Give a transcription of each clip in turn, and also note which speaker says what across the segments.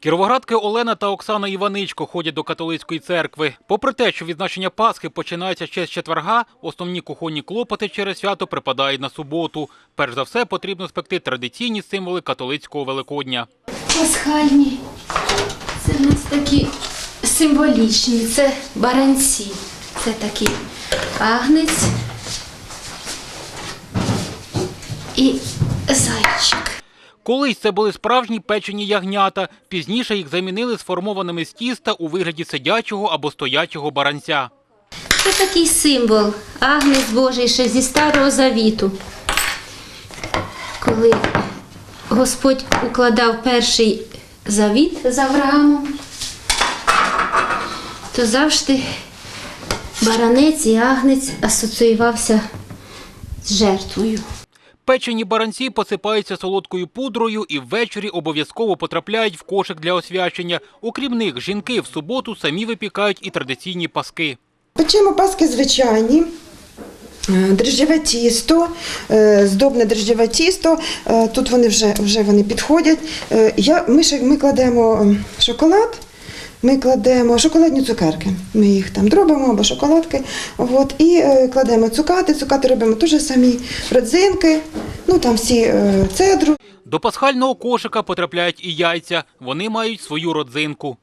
Speaker 1: Кіровоградки Олена та Оксана Іваничко ходять до католицької церкви. Попри те, що відзначення Пасхи починається ще з четверга, основні кухонні клопоти через свято припадають на суботу. Перш за все, потрібно спекти традиційні символи католицького Великодня.
Speaker 2: Пасхальні. Це в нас такі символічні. Це баранці. Це такий агнець і зайчик.
Speaker 1: Колись це були справжні печені ягнята. Пізніше їх замінили сформованими з тіста у вигляді сидячого або стоячого баранця.
Speaker 2: Це такий символ. Агнець Божий ще зі старого завіту. Коли Господь укладав перший завіт з Авраамом, то завжди баранець і агнець асоціювався з жертвою.
Speaker 1: Печені баранці посипаються солодкою пудрою і ввечері обов'язково потрапляють в кошик для освячення. Окрім них, жінки в суботу самі випікають і традиційні паски.
Speaker 3: Печемо паски звичайні. Е, Дрожжеве тісто, е, здобне дрожжеве тісто. Е, Тут вони вже, вже вони підходять. Я, ми, ми кладемо шоколад, ми кладемо шоколадні цукерки. Ми їх там дробимо або шоколадки. От, і е, кладемо цукати. Цукати робимо теж самі родзинки, ну там всі е, цедру.
Speaker 1: До пасхального кошика потрапляють і яйця. Вони мають свою родзинку.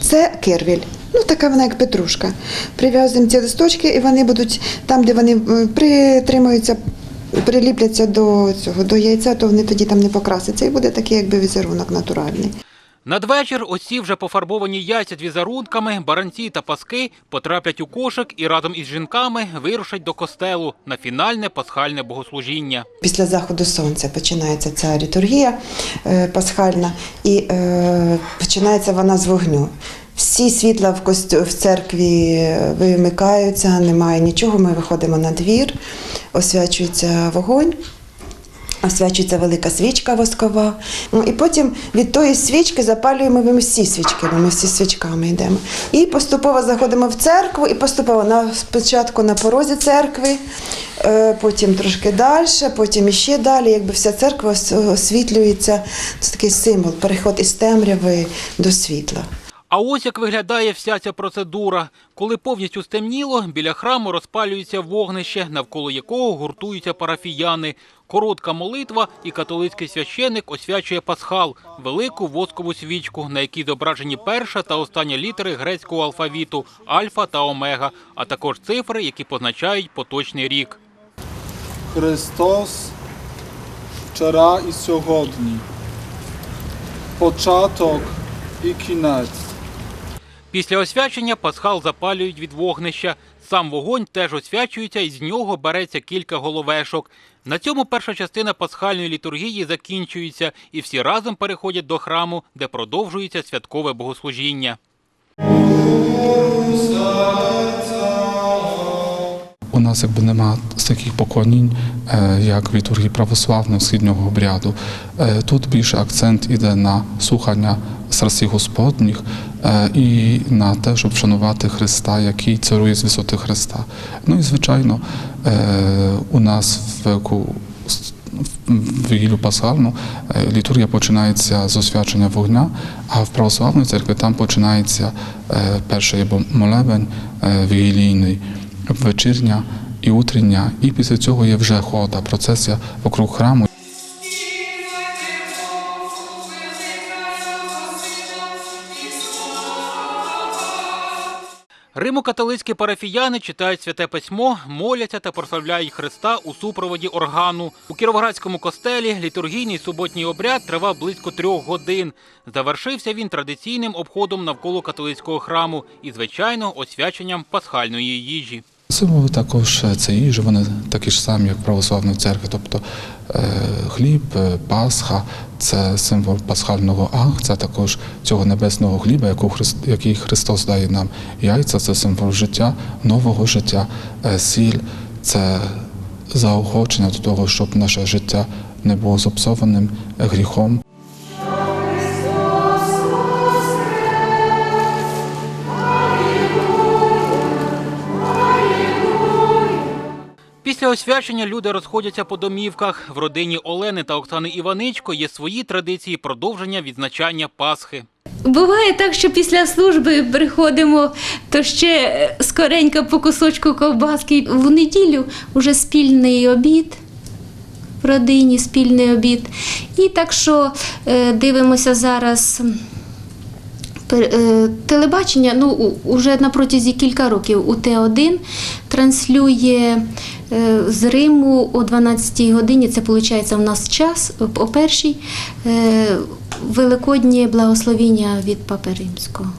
Speaker 3: Це кервіль. Ну, така вона як петрушка. Прив'язуємо ці листочки, і вони будуть там, де вони е, притримуються, приліпляться до цього, до яйця, то вони тоді там не покрасяться. І буде такий якби візерунок натуральний.
Speaker 1: Надвечір оці вже пофарбовані яйця з візерунками, баранці та паски потраплять у кошик і разом із жінками вирушать до костелу на фінальне пасхальне богослужіння.
Speaker 3: Після заходу сонця починається ця літургія е, пасхальна, і е, починається вона з вогню. Всі світла в, кост... в церкві вимикаються, немає нічого. Ми виходимо на двір, освячується вогонь. Освячується велика свічка воскова. Ну, і потім від тої свічки запалюємо ми всі свічки, бо ми всі свічками йдемо. І поступово заходимо в церкву, і поступово на, спочатку на порозі церкви, е, потім трошки далі, потім іще далі. Якби вся церква освітлюється. Це такий символ, переход із темряви до світла.
Speaker 1: А ось як виглядає вся ця процедура. Коли повністю стемніло, біля храму розпалюється вогнище, навколо якого гуртуються парафіяни. Коротка молитва, і католицький священик освячує пасхал велику воскову свічку, на якій зображені перша та остання літери грецького алфавіту альфа та омега, а також цифри, які позначають поточний рік.
Speaker 4: Христос вчора і сьогодні. Початок і кінець.
Speaker 1: Після освячення пасхал запалюють від вогнища. Сам вогонь теж освячується і з нього береться кілька головешок. На цьому перша частина пасхальної літургії закінчується, і всі разом переходять до храму, де продовжується святкове богослужіння.
Speaker 5: У нас якби нема таких поклонінь, е, як в літургії православного східного обряду. Е, Тут більше акцент іде на слухання страстей Господніх е, і на те, щоб вшанувати Христа, який царує з висоти Христа. Ну і звичайно, у нас в яку в вігілю пасхальну літургія починається з освячення вогня, а в православній церкві там починається перший молебень вігілійний, вечірня і утрення, і після цього є вже хода, процесія вокруг храму.
Speaker 1: Римо-католицькі парафіяни читають святе письмо, моляться та прославляють Христа у супроводі органу. У Кіровоградському костелі літургійний суботній обряд тривав близько трьох годин. Завершився він традиційним обходом навколо католицького храму і, звичайно, освяченням пасхальної їжі.
Speaker 5: Символи також е, це їжа, вони такі ж самі, як в православної церкви. Тобто е, хліб, е, Пасха це символ пасхального це також цього небесного хліба, який Христос дає нам. Яйця це символ життя, нового життя, сіль це заохочення до того, щоб наше життя не було зіпсованим гріхом.
Speaker 1: Після освячення люди розходяться по домівках. В родині Олени та Оксани Іваничко є свої традиції продовження відзначання Пасхи.
Speaker 2: Буває так, що після служби приходимо, то ще е, скоренько по кусочку ковбаски. В неділю вже спільний обід в родині, спільний обід. І так що е, дивимося зараз. е, Телебачення ну, у- уже на протязі кілька років УТ1 транслює е, з Риму о 12 годині, це виходить в нас час, о першій, е, Великоднє благословіння від Папи Римського.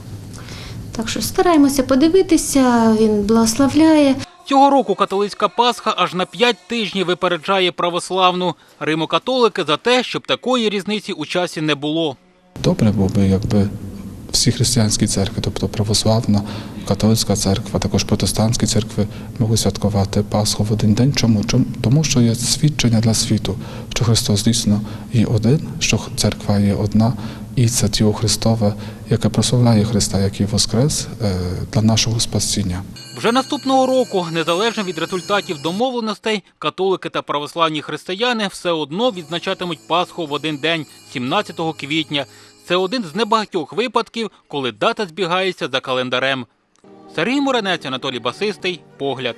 Speaker 2: Так що стараємося подивитися, він благословляє.
Speaker 1: Цього року католицька Пасха аж на п'ять тижнів випереджає православну. Римо-католики за те, щоб такої різниці у часі не було.
Speaker 5: Добре було би, якби всі християнські церкви, тобто православна, католицька церква, також протестантські церкви могли святкувати Пасху в один день. Чому? Тому що є свідчення для світу, що Христос дійсно є один, що церква є одна, і це тіло Христове, яке прославляє Христа, який воскрес е, для нашого спасіння.
Speaker 1: Вже наступного року, незалежно від результатів домовленостей, католики та православні християни все одно відзначатимуть Пасху в один день, 17 квітня. Це один з небагатьох випадків, коли дата збігається за календарем. Сергій Муренець, Анатолій Басистий, погляд.